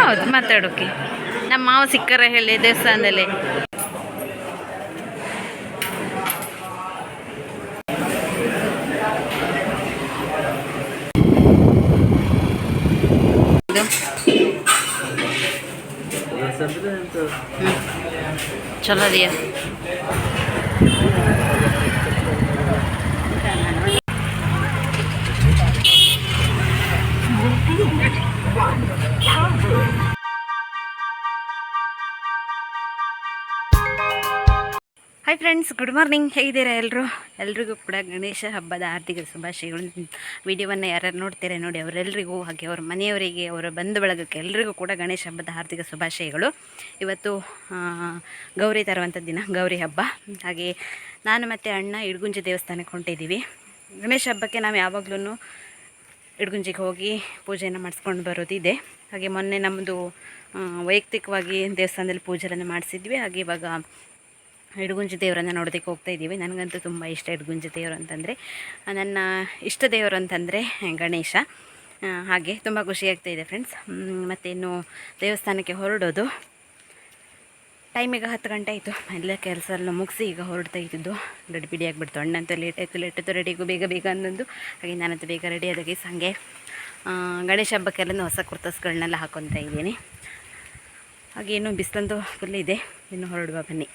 ಹೌದು ಮಾತಾಡೋಕೆ. ನಮ್ಮ ಮಾವ ಸಿಕ್ಕರ ಹೇಳಿ ದೇವಸ್ಥಾನದಲ್ಲಿ. ಚಲೋ ಹಾಯ್ ಫ್ರೆಂಡ್ಸ್ ಗುಡ್ ಮಾರ್ನಿಂಗ್ ಹೇಗಿದ್ದೀರಾ ಎಲ್ಲರೂ ಎಲ್ರಿಗೂ ಕೂಡ ಗಣೇಶ ಹಬ್ಬದ ಆರ್ಥಿಕ ಶುಭಾಶಯಗಳು. ವಿಡಿಯೋವನ್ನು ಯಾರ್ಯಾರು ನೋಡ್ತೀರಾ ನೋಡಿ ಅವರೆಲ್ಲರಿಗೂ ಹಾಗೆ ಅವ್ರ ಮನೆಯವರಿಗೆ, ಅವರ ಬಂಧು ಬಳಗಕ್ಕೆ ಎಲ್ರಿಗೂ ಕೂಡ ಗಣೇಶ ಹಬ್ಬದ ಆರ್ಥಿಕ ಶುಭಾಶಯಗಳು. ಇವತ್ತು ಗೌರಿ ತರುವಂಥ ದಿನ, ಗೌರಿ ಹಬ್ಬ. ಹಾಗೆ ನಾನು ಮತ್ತು ಅಣ್ಣ ಇಡ್ಗುಂಜಿ ದೇವಸ್ಥಾನಕ್ಕೆ ಹೊಂಟಿದ್ದೀವಿ. ಗಣೇಶ ಹಬ್ಬಕ್ಕೆ ನಾವು ಯಾವಾಗಲೂ ಇಡ್ಗುಂಜಿಗೆ ಹೋಗಿ ಪೂಜೆಯನ್ನು ಮಾಡಿಸ್ಕೊಂಡು ಬರೋದಿದೆ. ಹಾಗೆ ಮೊನ್ನೆ ನಮ್ಮದು ವೈಯಕ್ತಿಕವಾಗಿ ದೇವಸ್ಥಾನದಲ್ಲಿ ಪೂಜೆಯನ್ನು ಮಾಡಿಸಿದ್ವಿ. ಹಾಗೆ ಇವಾಗ ಇಡಗುಂಜಿ ದೇವರನ್ನು ನೋಡೋದಕ್ಕೆ ಹೋಗ್ತಾ ಇದ್ದೀವಿ. ನನಗಂತೂ ತುಂಬ ಇಷ್ಟ ಇಡಗುಂಜಿ ದೇವರು ಅಂತಂದರೆ. ನನ್ನ ಇಷ್ಟ ದೇವರು ಅಂತಂದರೆ ಗಣೇಶ. ಹಾಗೆ ತುಂಬ ಖುಷಿಯಾಗ್ತಾಯಿದೆ ಫ್ರೆಂಡ್ಸ್ ಮತ್ತು ಇನ್ನು ದೇವಸ್ಥಾನಕ್ಕೆ ಹೊರಡೋದು. ಟೈಮ್ ಈಗ ಹತ್ತು ಗಂಟೆ ಆಯಿತು. ಎಲ್ಲ ಕೆಲಸ ಎಲ್ಲ ಮುಗಿಸಿ ಈಗ ಹೊರಡ್ತಾ ಇದ್ದಿದ್ದು. ರೆಡಿ ಬಿಡಿ ಆಗಿಬಿಡ್ತು. ಅಣ್ಣಂತೂ ಲೇಟ್ ಆಯಿತು. ಲೇಟ್ ಆಯಿತು. ರೆಡಿಗೂ ಬೇಗ ಬೇಗ ಅನ್ನೋದು. ಹಾಗೆ ನಾನಂತೂ ಬೇಗ ರೆಡಿ ಆದಾಗೆ ಹಾಗೆ ಗಣೇಶ ಹಬ್ಬಕ್ಕೆಲ್ಲ ಹೊಸ ಕುರ್ತಾಸ್ಗಳನ್ನೆಲ್ಲ ಹಾಕೊತಾ ಇದ್ದೀನಿ. ಹಾಗೆ ಇನ್ನೂ ಬಿಸಿಲಂತೂ ಫುಲ್ ಇದೆ. ಇನ್ನು ಹೊರಡುವ ಬನ್ನಿ.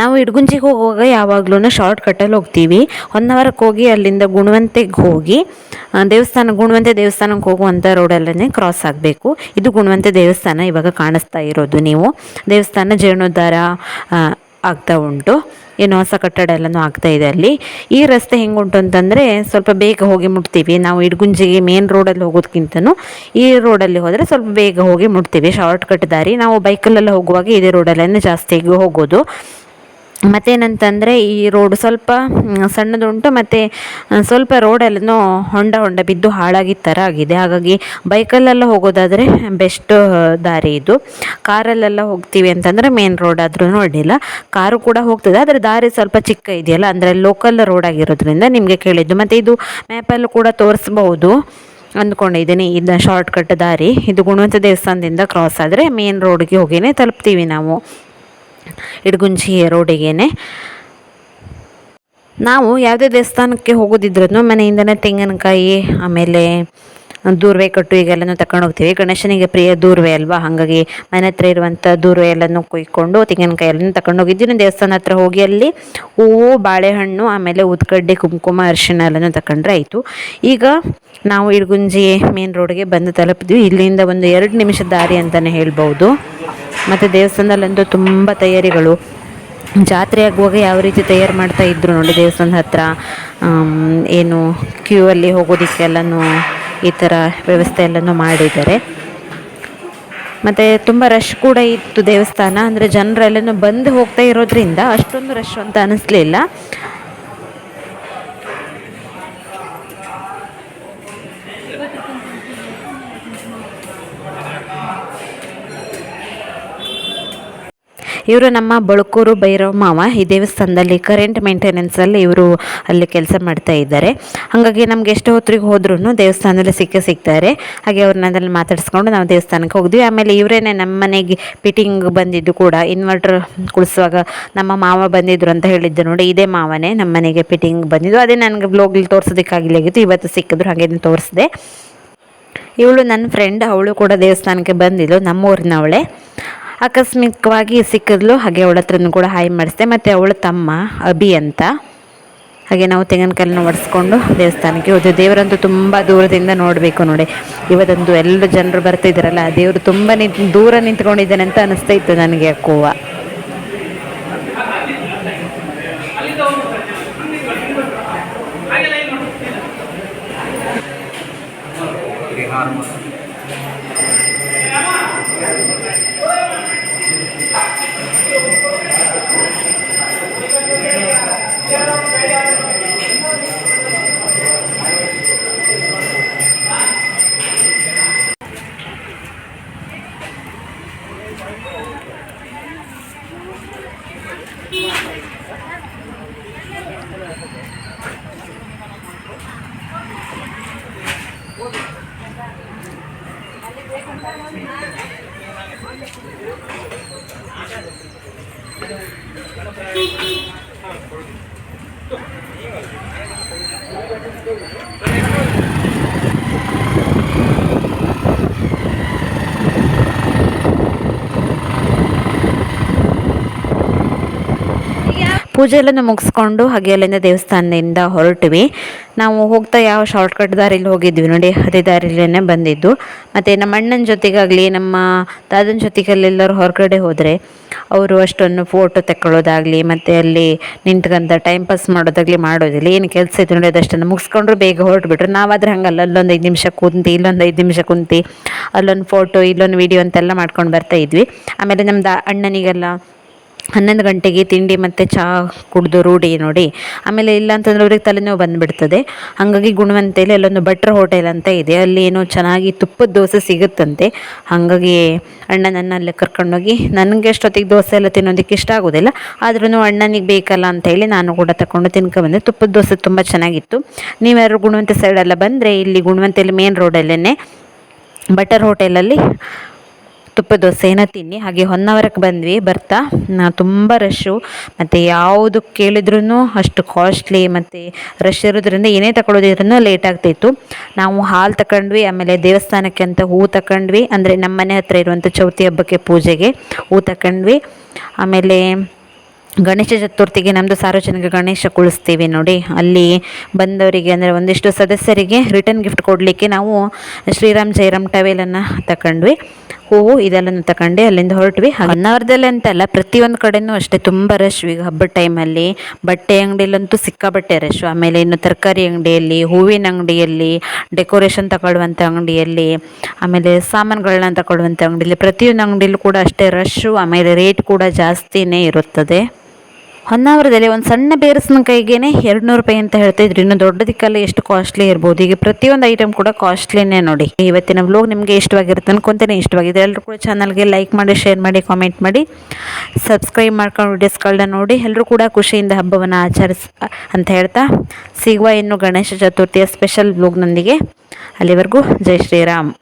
ನಾವು ಇಡ್ಗುಂಜಿಗೆ ಹೋಗುವಾಗ ಯಾವಾಗಲೂ ಶಾರ್ಟ್ ಕಟ್ಟಲ್ಲಿ ಹೋಗ್ತೀವಿ. ಹೊನ್ನಾವರಕ್ಕೆ ಹೋಗಿ ಅಲ್ಲಿಂದ ಗುಣವಂತೆಗೆ ಹೋಗಿ ದೇವಸ್ಥಾನ, ಗುಣವಂತೆ ದೇವಸ್ಥಾನಕ್ಕೆ ಹೋಗುವಂಥ ರೋಡಲ್ಲೇ ಕ್ರಾಸ್ ಆಗಬೇಕು. ಇದು ಗುಣವಂತೆ ದೇವಸ್ಥಾನ ಇವಾಗ ಕಾಣಿಸ್ತಾ ಇರೋದು ನೀವು. ದೇವಸ್ಥಾನ ಜೀರ್ಣೋದ್ಧಾರ ಆಗ್ತಾ ಉಂಟು. ಏನು ಹೊಸ ಕಟ್ಟಡ ಎಲ್ಲನೂ ಆಗ್ತಾ ಇದೆ ಅಲ್ಲಿ. ಈ ರಸ್ತೆ ಹೆಂಗುಂಟು ಅಂತಂದರೆ ಸ್ವಲ್ಪ ಬೇಗ ಹೋಗಿ ಮುಟ್ತೀವಿ. ನಾವು ಇಡ್ಗುಂಜಿಗೆ ಮೇನ್ ರೋಡಲ್ಲಿ ಹೋಗೋದಕ್ಕಿಂತನೂ ಈ ರೋಡಲ್ಲಿ ಹೋದರೆ ಸ್ವಲ್ಪ ಬೇಗ ಹೋಗಿ ಮುಟ್ತೀವಿ. ಶಾರ್ಟ್ ಕಟ್ ದಾರಿ. ನಾವು ಬೈಕಲ್ಲೆಲ್ಲ ಹೋಗುವಾಗ ಇದೇ ರೋಡಲ್ಲೇ ಜಾಸ್ತಿ ಹೋಗೋದು. ಮತ್ತೇನಂತಂದರೆ ಈ ರೋಡ್ ಸ್ವಲ್ಪ ಸಣ್ಣದುಂಟು ಮತ್ತು ಸ್ವಲ್ಪ ರೋಡಲ್ಲೂ ಹೊಂಡ ಹೊಂಡ ಬಿದ್ದು ಹಾಳಾಗಿದ್ದ ಥರ ಆಗಿದೆ. ಹಾಗಾಗಿ ಬೈಕಲ್ಲೆಲ್ಲ ಹೋಗೋದಾದರೆ ಬೆಸ್ಟ್ ದಾರಿ ಇದು. ಕಾರಲ್ಲೆಲ್ಲ ಹೋಗ್ತೀವಿ ಅಂತಂದರೆ ಮೇನ್ ರೋಡ್ ಆದ್ರೂ ಅಡ್ಡಿಲ್ಲ ಕಾರು ಕೂಡ ಹೋಗ್ತದೆ, ಆದರೆ ದಾರಿ ಸ್ವಲ್ಪ ಚಿಕ್ಕ ಇದೆಯಲ್ಲ, ಅಂದರೆ ಲೋಕಲ್ ರೋಡ್ ಆಗಿರೋದ್ರಿಂದ ನಿಮಗೆ ಕೇಳಿದ್ದು. ಮತ್ತು ಇದು ಮ್ಯಾಪಲ್ಲೂ ಕೂಡ ತೋರಿಸ್ಬಹುದು. ಅಂದ್ಕೊಂಡಿದ್ದೀನಿ, ಇದು ಶಾರ್ಟ್ಕಟ್ ದಾರಿ. ಇದು ಗುಣವಂತ ದೇವಸ್ಥಾನದಿಂದ ಕ್ರಾಸ್ ಆದರೆ ಮೇನ್ ರೋಡ್ಗೆ ಹೋಗಿಯೇ ತಲುಪ್ತೀವಿ ನಾವು. ಇಡಗುಂಜಿ ರೋಡಿಗೆ ನಾವು ಯಾವುದೇ ದೇವಸ್ಥಾನಕ್ಕೆ ಹೋಗೋದಿದ್ರೂ ಮನೆಯಿಂದನೇ ತೆಂಗಿನಕಾಯಿ, ಆಮೇಲೆ ದೂರ್ವೆ ಕಟ್ಟು ಈಗೆಲ್ಲನೂ ತಗೊಂಡು ಹೋಗ್ತೀವಿ. ಗಣೇಶನಿಗೆ ಪ್ರಿಯ ದೂರ್ವೆ ಅಲ್ವಾ? ಹಾಗಾಗಿ ಮನೆ ಹತ್ರ ಇರುವಂಥ ದೂರ್ವೆ ಎಲ್ಲನೂ ಕುಯ್ಕೊಂಡು ತೆಂಗಿನಕಾಯಿ ಎಲ್ಲನೂ ತಗೊಂಡು ಹೋಗಿದ್ದೀನಿ ದೇವಸ್ಥಾನ ಹತ್ರ ಹೋಗಿ ಅಲ್ಲಿ ಹೂವು, ಬಾಳೆಹಣ್ಣು, ಆಮೇಲೆ ಉದ್ಗಡ್ಡೆ ಕುಂಕುಮ, ಅರಿಶಿಣ ಎಲ್ಲನೂ ತಗೊಂಡ್ರೆ ಆಯಿತು. ಈಗ ನಾವು ಇಡಗುಂಜಿ ಮೇನ್ ರೋಡ್ಗೆ ಬಂದು ತಲುಪಿದ್ವಿ. ಇಲ್ಲಿಂದ ಒಂದು ಎರಡು ನಿಮಿಷ ದಾರಿ ಅಂತಲೇ ಹೇಳ್ಬೋದು ಮತ್ತು ದೇವಸ್ಥಾನದಲ್ಲಂತೂ ತುಂಬ ತಯಾರಿಗಳು. ಜಾತ್ರೆ ಆಗುವಾಗ ಯಾವ ರೀತಿ ತಯಾರು ಮಾಡ್ತಾ ಇದ್ರು ನೋಡಿ ದೇವಸ್ಥಾನದ ಹತ್ರ. ಏನು ಕ್ಯೂ ಅಲ್ಲಿ ಹೋಗೋದಕ್ಕೆಲ್ಲನೂ ಈ ಥರ ವ್ಯವಸ್ಥೆ ಎಲ್ಲನೂ ಮಾಡಿದ್ದಾರೆ. ಮತ್ತು ತುಂಬ ರಶ್ ಕೂಡ ಇತ್ತು ದೇವಸ್ಥಾನ. ಅಂದರೆ ಜನರೆಲ್ಲನೂ ಬಂದು ಹೋಗ್ತಾ ಇರೋದ್ರಿಂದ ಅಷ್ಟೊಂದು ರಶ್ ಅಂತ ಅನ್ನಿಸ್ಲಿಲ್ಲ ಇವರು ನಮ್ಮ ಬಳುಕೂರು ಭೈರವ ಮಾವ. ಈ ದೇವಸ್ಥಾನದಲ್ಲಿ ಕರೆಂಟ್ ಮೇಂಟೆನೆನ್ಸಲ್ಲಿ ಇವರು ಅಲ್ಲಿ ಕೆಲಸ ಮಾಡ್ತಾ ಇದ್ದಾರೆ. ಹಾಗಾಗಿ ನಮ್ಗೆ ಎಷ್ಟು ಹೊತ್ತಿಗೆ ಹೋದ್ರೂ ದೇವಸ್ಥಾನದಲ್ಲಿ ಸಿಕ್ಕೇ ಸಿಗ್ತಾರೆ. ಹಾಗೆ ಅವ್ರನ್ನ ಅದರಲ್ಲಿ ಮಾತಾಡಿಸ್ಕೊಂಡು ನಾವು ದೇವಸ್ಥಾನಕ್ಕೆ ಹೋಗಿದ್ವಿ ಆಮೇಲೆ ಇವರೇನೆ ನಮ್ಮ ಮನೆಗೆ ಪಿಟಿಂಗ್ ಬಂದಿದ್ದು ಕೂಡ ಇನ್ವರ್ಟರ್ ಕುಳಿಸುವಾಗ ನಮ್ಮ ಮಾವ ಬಂದಿದ್ರು ಅಂತ ಹೇಳಿದ್ದು ನೋಡಿ, ಇದೇ ಮಾವನೇ ನಮ್ಮ ಮನೆಗೆ ಫಿಟ್ಟಿಂಗ್ ಬಂದಿದ್ದು. ಅದೇ ನನಗೆ ಬ್ಲೋಗಲ್ಲಿ ತೋರಿಸೋದಕ್ಕಾಗಿಲ್ಲಾಗಿತ್ತು ಇವತ್ತು ಸಿಕ್ಕಿದ್ರು, ಹಾಗೆ ತೋರಿಸಿದೆ. ಇವಳು ನನ್ನ ಫ್ರೆಂಡ್ ಅವಳು ಕೂಡ ದೇವಸ್ಥಾನಕ್ಕೆ ಬಂದಿದ್ದು ನಮ್ಮೂರಿನವಳೆ. ಆಕಸ್ಮಿಕವಾಗಿ ಸಿಕ್ಕಿದ್ಲು. ಹಾಗೆ ಅವಳ ಹತ್ರನೂ ಕೂಡ ಹಾಯ್ ಮಾಡಿಸಿದೆ. ಮತ್ತು ಅವಳ ತಮ್ಮ ಅಭಿ ಅಂತ. ಹಾಗೆ ನಾವು ತೆಂಗಿನಕಾಯಿನ ಒಡಿಸ್ಕೊಂಡು ದೇವಸ್ಥಾನಕ್ಕೆ ಹೋದ್ವಿ. ದೇವರಂತೂ ತುಂಬ ದೂರದಿಂದ ನೋಡಬೇಕು ನೋಡಿ. ಇವತ್ತೊಂದು ಎಲ್ಲ ಜನರು ಬರ್ತಿದ್ದಾರಲ್ಲ ದೇವರು ತುಂಬ ನಿಂತು, ದೂರ ನಿಂತ್ಕೊಂಡಿದ್ದಾನೆ ಅಂತ ಅನಿಸ್ತಾ ಇತ್ತು ನನಗೆ ಯಾಕೋವ ಪೂಜೆ ಎಲ್ಲ ಮುಗಿಸ್ಕೊಂಡು ಹಾಗೆ ಅಲ್ಲಿಂದ ದೇವಸ್ಥಾನದಿಂದ ಹೊರಟಿವಿ. ನಾವು ಹೋಗ್ತಾ ಯಾವ ಶಾರ್ಟ್ಕಟ್ ದಾರಿಲಿ ಹೋಗಿದ್ವಿ ನೋಡಿ, ಅದೇ ದಾರಿಲೇ ಬಂದಿದ್ದು. ಮತ್ತು ನಮ್ಮ ಅಣ್ಣನ ಜೊತೆಗಾಗಲಿ, ನಮ್ಮ ದಾದನ ಜೊತೆಗಲ್ಲೆಲ್ಲರೂ ಹೊರಗಡೆ ಹೋದರೆ ಅವರು ಅಷ್ಟೊಂದು ಫೋಟೋ ತಗೊಳ್ಳೋದಾಗಲಿ ಮತ್ತು ಅಲ್ಲಿ ನಿಂತ್ಕೊಂತ ಟೈಮ್ ಪಾಸ್ ಮಾಡೋದಾಗಲಿ ಮಾಡೋದಿಲ್ಲ. ಏನು ಕೆಲಸ ಇತ್ತು ನೋಡಿ ಅದಷ್ಟನ್ನು ಮುಗಿಸ್ಕೊಂಡ್ರು ಬೇಗ ಹೊರಟ್ಬಿಟ್ರು. ನಾವಾದರೆ ಹಂಗಲ್ಲ, ಅಲ್ಲೊಂದು ಐದು ನಿಮಿಷ ಕುಂತು, ಇಲ್ಲೊಂದು ಐದು ನಿಮಿಷ ಕುಂತಿ, ಅಲ್ಲೊಂದು ಫೋಟೋ ಇಲ್ಲೊಂದು ವೀಡಿಯೋ ಅಂತೆಲ್ಲ ಮಾಡ್ಕೊಂಡು ಬರ್ತಾ ಇದ್ವಿ. ಆಮೇಲೆ ನಮ್ಮ ಅಣ್ಣನಿಗೆಲ್ಲ ಹನ್ನೊಂದು ಗಂಟೆಗೆ ತಿಂಡಿ ಮತ್ತು ಚಹಾ ಕುಡಿದು ರೂಢಿ ನೋಡಿ. ಆಮೇಲೆ ಇಲ್ಲ ಅಂತಂದ್ರೆ ಅವ್ರಿಗೆ ತಲೆನೋವು ಬಂದುಬಿಡ್ತದೆ. ಹಾಗಾಗಿ ಗುಣವಂತೆಯಲ್ಲಿ ಅಲ್ಲೊಂದು ಭಟ್ರ ಹೋಟೆಲ್ ಅಂತ ಇದೆ. ಅಲ್ಲಿ ಏನೋ ಚೆನ್ನಾಗಿ ತುಪ್ಪದ ದೋಸೆ ಸಿಗುತ್ತಂತೆ. ಹಾಗಾಗಿ ಅಣ್ಣ ನನ್ನ ಅಲ್ಲೇ ಕರ್ಕೊಂಡೋಗಿ ನನಗೆ ಅಷ್ಟೊತ್ತಿಗೆ ದೋಸೆ ಎಲ್ಲ ತಿನ್ನೋದಕ್ಕೆ ಇಷ್ಟ ಆಗೋದಿಲ್ಲ. ಆದ್ರೂ ಅಣ್ಣನಿಗೆ ಬೇಕಲ್ಲ ಅಂತ ಹೇಳಿ ನಾನು ಕೂಡ ತಗೊಂಡು ತಿನ್ಕೊಬಂದೆ ತುಪ್ಪದ ದೋಸೆ ತುಂಬ ಚೆನ್ನಾಗಿತ್ತು. ನೀವ್ಯಾರು ಗುಣವಂತ ಸೈಡೆಲ್ಲ ಬಂದರೆ ಇಲ್ಲಿ ಗುಣವಂತೆಯಲ್ಲಿ ಮೇನ್ ರೋಡಲ್ಲೇ ಬಟರ್ ಹೋಟೆಲಲ್ಲಿ ತುಪ್ಪ ದೋಸೆನ ತಿನ್ನಿ. ಹಾಗೆ ಹೊನ್ನವರಕ್ಕೆ ಬಂದ್ವಿ. ಬರ್ತಾ ತುಂಬ ರಶ್ಶು ಮತ್ತು ಯಾವುದು ಕೇಳಿದ್ರೂ ಅಷ್ಟು ಕಾಸ್ಟ್ಲಿ ಮತ್ತು ರಶ್ ಇರೋದ್ರಿಂದ ಏನೇ ತಗೊಳ್ಳೋದಿದ್ರೂ ಲೇಟ್ ಆಗ್ತಾಯಿತ್ತು ನಾವು ಹಾಲು ತಗೊಂಡ್ವಿ ಆಮೇಲೆ ದೇವಸ್ಥಾನಕ್ಕೆ ಅಂತ ಹೂ ತಗೊಂಡ್ವಿ ಅಂದರೆ ನಮ್ಮ ಮನೆ ಹತ್ರ ಇರುವಂಥ ಚೌತಿ ಹಬ್ಬಕ್ಕೆ ಪೂಜೆಗೆ ಹೂ ತಗೊಂಡ್ವಿ ಆಮೇಲೆ ಗಣೇಶ ಚತುರ್ಥಿಗೆ ನಮ್ಮದು ಸಾರ್ವಜನಿಕ ಗಣೇಶ ಕುಳಿಸ್ತೀವಿ ನೋಡಿ. ಅಲ್ಲಿ ಬಂದವರಿಗೆ ಅಂದರೆ ಒಂದಿಷ್ಟು ಸದಸ್ಯರಿಗೆ ರಿಟರ್ನ್ ಗಿಫ್ಟ್ ಕೊಡಲಿಕ್ಕೆ ನಾವು ಶ್ರೀರಾಮ್ ಜೈರಾಮ್ ಟವೆಲನ್ನು ತಗೊಂಡ್ವಿ ಹೂವು ಇದೆಲ್ಲ ತಗೊಂಡು, ಅಲ್ಲಿಂದ ಹೊರಟ್ವಿ. ಹೊನ್ನಾವರದಲ್ಲಿ ಅಂತಲ್ಲ ಪ್ರತಿಯೊಂದು ಕಡೆನೂ ಅಷ್ಟೇ ತುಂಬ ರಶ್ ಈಗ ಹಬ್ಬದ ಟೈಮಲ್ಲಿ ಬಟ್ಟೆ ಅಂಗಡಿಲಂತೂ ಸಿಕ್ಕಾಬಟ್ಟೆ ರಶ್ ಆಮೇಲೆ ಇನ್ನು ತರಕಾರಿ ಅಂಗಡಿಯಲ್ಲಿ, ಹೂವಿನ ಅಂಗಡಿಯಲ್ಲಿ ಡೆಕೋರೇಷನ್ ತಗೊಳ್ಳುವಂಥ ಅಂಗಡಿಯಲ್ಲಿ, ಆಮೇಲೆ ಸಾಮಾನುಗಳನ್ನ ತಗೊಳ್ಳುವಂಥ ಅಂಗಡಿಯಲ್ಲಿ ಪ್ರತಿಯೊಂದು ಅಂಗಡಿಯಲ್ಲೂ ಕೂಡ ಅಷ್ಟೇ ರಶ್ಶು ಆಮೇಲೆ ರೇಟ್ ಕೂಡ ಜಾಸ್ತಿನೇ ಇರುತ್ತದೆ. ಹೊನ್ನಾವರದಲ್ಲಿ ಒಂದು ಸಣ್ಣ ಬೇರಸಿನಕಾಯಿಗೆ ಎರಡು ನೂರು ರೂಪಾಯಿ ಅಂತ ಹೇಳ್ತಾ ಇದ್ರು. ಇನ್ನು ದೊಡ್ಡದಕ್ಕೆಲ್ಲ ಎಷ್ಟು ಕಾಸ್ಟ್ಲಿ ಇರ್ಬೋದು. ಈಗ ಪ್ರತಿಯೊಂದು ಐಟಮ್ ಕೂಡ ಕಾಸ್ಟ್ಲಿನೇ ನೋಡಿ. ಇವತ್ತಿನ ವ್ಲೋಗ್ ನಿಮಗೆ ಇಷ್ಟವಾಗಿರುತ್ತೆ ಅನ್ಕೊಂತೇನೆ ಇಷ್ಟವಾಗಿದೆ ಎಲ್ಲರೂ ಕೂಡ ಚಾನಲ್ಗೆ ಲೈಕ್ ಮಾಡಿ ಶೇರ್ ಮಾಡಿ ಕಾಮೆಂಟ್ ಮಾಡಿ. ಸಬ್ಸ್ಕ್ರೈಬ್ ಮಾಡ್ಕೊಂಡು ವಿಡಿಯೋಸ್ಗಳನ್ನ ನೋಡಿ. ಎಲ್ಲರೂ ಕೂಡ ಖುಷಿಯಿಂದ ಹಬ್ಬವನ್ನು ಆಚರಿಸ, ಅಂತ ಹೇಳ್ತಾ ಸಿಗುವ ಇನ್ನು ಗಣೇಶ ಚತುರ್ಥಿಯ ಸ್ಪೆಷಲ್ ವ್ಲೋಗ್ನೊಂದಿಗೆ ಅಲ್ಲಿವರೆಗೂ ಜೈ ಶ್ರೀರಾಮ್.